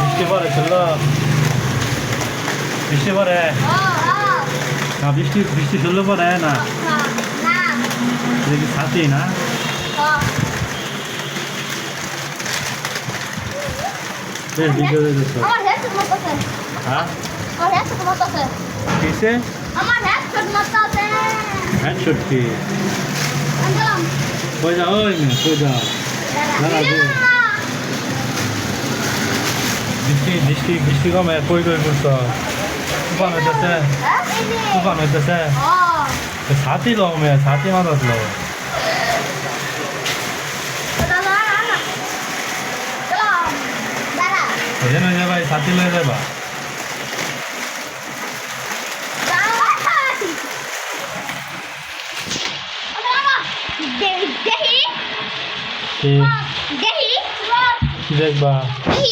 বৃষ্টি পরে চলল বৃষ্টি পরে না বৃষ্টি বৃষ্টি চলল পরে না? দেখি ছাতি না? বেশ হেড মতছে হ্যাঁ? কিসে? আমার হেড মতছে হ্যাঁ ছুটকি কই যাও কই যাও? দাঁড়া, বৃষ্টি বৃষ্টি বৃষ্টি কমে কই কই করছ তুফান হইতেছে। তুফান হইতেছে। ছাতি লো মেয়ে ছাতি মাথাত লো এখানে যাবা ছাতি লয়ে যাবা কি দেখবা?